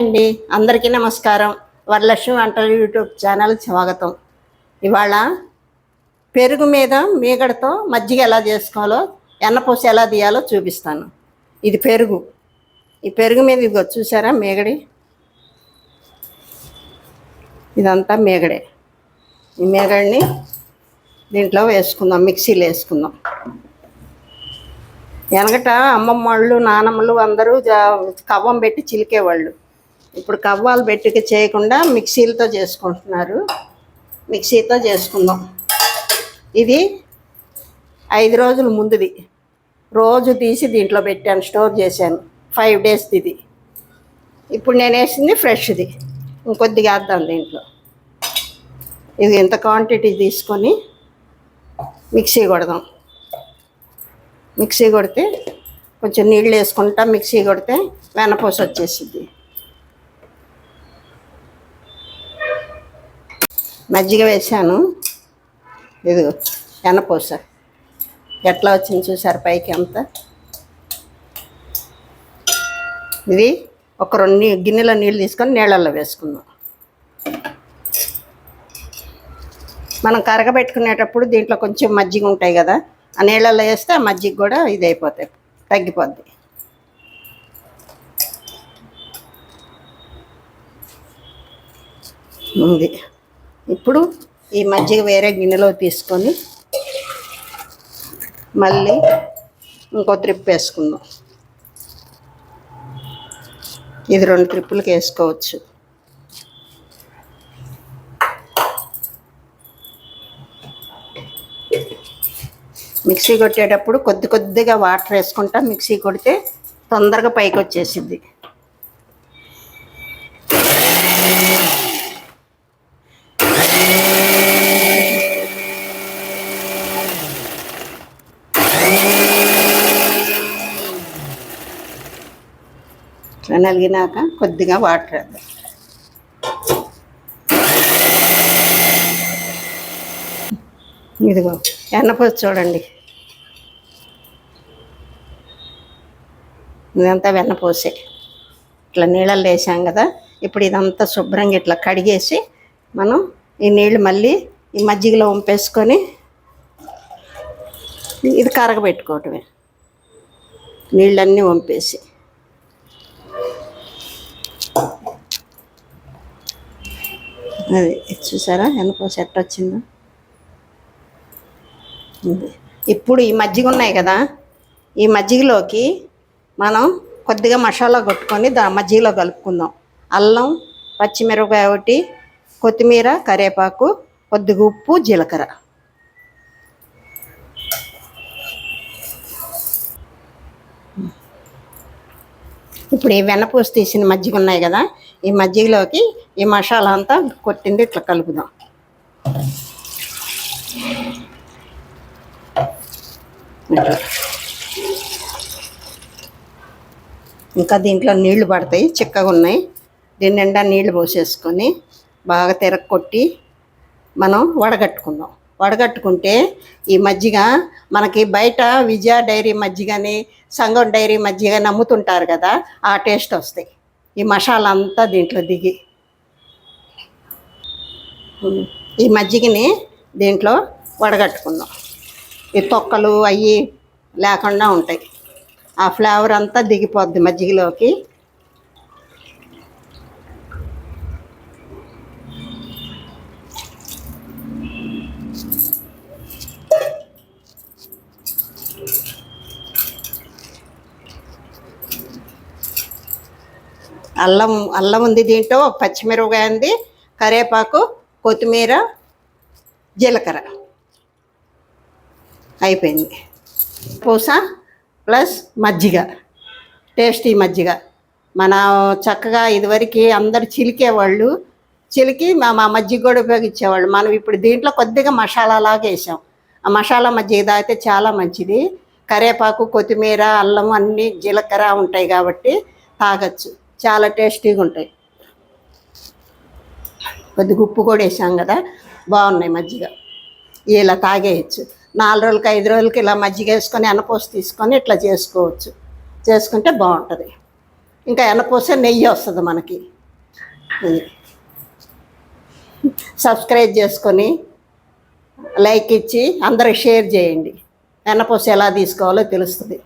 అండి. అందరికీ నమస్కారం. వరలక్ష్మి వంటలు యూట్యూబ్ ఛానల్ స్వాగతం. ఇవాళ పెరుగు మీద మీగడతో మజ్జిగ ఎలా చేసుకోవాలో ఎన్నపూస ఎలా తీయాలో చూపిస్తాను. ఇది పెరుగు. ఈ పెరుగు మీద ఇదిగో చూసారా మేగడి? ఇదంతా మీగడే. ఈ మేగడిని దీంట్లో వేసుకుందాం మిక్సీలో వేసుకుందాం. వెనకట అమ్మమ్మ వాళ్ళు నానమ్మలు అందరూ జా- కవ్వం పెట్టి చిలికేవాళ్ళు. ఇప్పుడు కవ్వాలు పెట్టి చేయకుండా మిక్సీలతో చేసుకుంటున్నారు. మిక్సీతో చేసుకుందాం. ఇది ఐదు రోజుల ముందుది. రోజు తీసి దీంట్లో పెట్టాను స్టోర్ చేశాను. ఫైవ్ డేస్ ఇది. ఇప్పుడు నేను వేసింది ఫ్రెష్ది. ఇంకొద్దిగా వేద్దాం దీంట్లో. ఇది ఎంత క్వాంటిటీ తీసుకొని మిక్సీ కొడదాం. మిక్సీ కొడితే కొంచెం నీళ్ళు వేసుకుంటా మిక్సీ కొడితే వెనపూస వచ్చేసిద్ది. మజ్జిగ వేసాను ఇదిగో ఎనపూస. ఎట్లా వచ్చింది చూసారు పైకి అంతా ఇది ఒక రెండు గిన్నెలో నీళ్ళు తీసుకొని నీళ్ళల్లో వేసుకుందాం. మనం కరగబెట్టుకునేటప్పుడు దీంట్లో కొంచెం మజ్జిగ ఉంటాయి కదా ఆ నీళ్ళల్లో వేస్తే ఆ మజ్జిగ కూడా ఇది అయిపోతాయి తగ్గిపోద్ది. ఉంది. ఇప్పుడు ఈ మజ్జిగ వేరే గిన్నెలో తీసుకొని మళ్ళీ ఇంకో ట్రిప్ వేసుకుందాం. ఇది రెండు ట్రిప్పులకి వేసుకోవచ్చు. మిక్సీ కొట్టేటప్పుడు కొద్ది కొద్దిగా వాటర్ వేసుకుంటా మిక్సీ కొడితే తొందరగా పైకి వచ్చేసిద్ది. ఇట్లా నలిగినాక కొద్దిగా వాటర్ వేద్దాం. ఇదిగో ఎన్నపోసి చూడండి. ఇదంతా వెన్నపోసే ఇట్లా నీళ్ళల్లో వేసాం కదా ఇప్పుడు ఇదంతా శుభ్రంగా ఇట్లా కడిగేసి మనం ఈ నీళ్ళు మళ్ళీ ఈ మజ్జిగలో వంపేసుకొని ఇది కరగబెట్టుకోవటమే. నీళ్ళన్నీ వంపేసి. అది చూసారా? వెనక సెట్ వచ్చిందో. ఇప్పుడు ఈ మజ్జిగ ఉన్నాయి కదా ఈ మజ్జిగలోకి మనం కొద్దిగా మసాలా కొట్టుకొని దా మజ్జిగలో కలుపుకుందాం. అల్లం పచ్చిమిరపకాయ ఒకటి కొత్తిమీర కరివేపాకు కొద్దిగా ఉప్పు జీలకర్ర. ఇప్పుడు ఈ వెన్నపూస తీసిన మజ్జిగ ఉన్నాయి కదా ఈ మజ్జిగలోకి ఈ మసాలా అంతా కొట్టింది ఇట్లా కలుపుదాం. ఇంకా దీంట్లో నీళ్ళు పడతాయి చిక్కగా ఉన్నాయి. దీని నిండా నీళ్ళు పోసేసుకొని బాగా తిరగకొట్టి మనం వడగట్టుకుందాం. వడగట్టుకుంటే ఈ మజ్జిగ మనకి బయట విజయ డైరీ మజ్జిగని సంగం డైరీ మజ్జిగని అమ్ముతుంటారు కదా ఆ టేస్ట్ వస్తాయి. ఈ మసాలా అంతా దీంట్లో దిగి. ఈ మజ్జిగని దీంట్లో వడగట్టుకుందాం ఈ తొక్కలు అవి లేకుండా ఉంటాయి. ఆ ఫ్లేవర్ అంతా దిగిపోద్ది మజ్జిగలోకి. అల్లం అల్లం ఉంది దీంట్లో పచ్చిమిరపకాయ ఉంది కరివేపాకు కొత్తిమీర జీలకర్ర. అయిపోయింది. పూస ప్లస్ మజ్జిగ. టేస్టీ మజ్జిగ. మన చక్కగా ఇదివరకు అందరు చిలికేవాళ్ళు. చిలికి మా మా మజ్జిగ కూడా ఉపయోగించేవాళ్ళు. మనం ఇప్పుడు దీంట్లో కొద్దిగా మసాలా లాగా వేసాం. ఆ మసాలా మజ్జిగ తాగితే చాలా మంచిది. కరివేపాకు కొత్తిమీర అల్లం అన్నీ జీలకర్ర ఉంటాయి కాబట్టి తాగొచ్చు. చాలా టేస్టీగా ఉంటాయి. కొద్దిగా ఉప్పు కూడా వేసాం కదా బాగున్నాయి మజ్జిగ. ఇలా తాగేయచ్చు. నాలుగు రోజులకి ఐదు రోజులకి ఇలా మజ్జిగ వేసుకొని ఎనపూస తీసుకొని ఇట్లా చేసుకోవచ్చు. చేసుకుంటే బాగుంటుంది. ఇంకా ఎనపూసే నెయ్యి వస్తుంది మనకి. సబ్స్క్రైబ్ చేసుకొని లైక్ ఇచ్చి అందరికి షేర్ చేయండి. ఎనపూస ఎలా తీసుకోవాలో తెలుస్తుంది.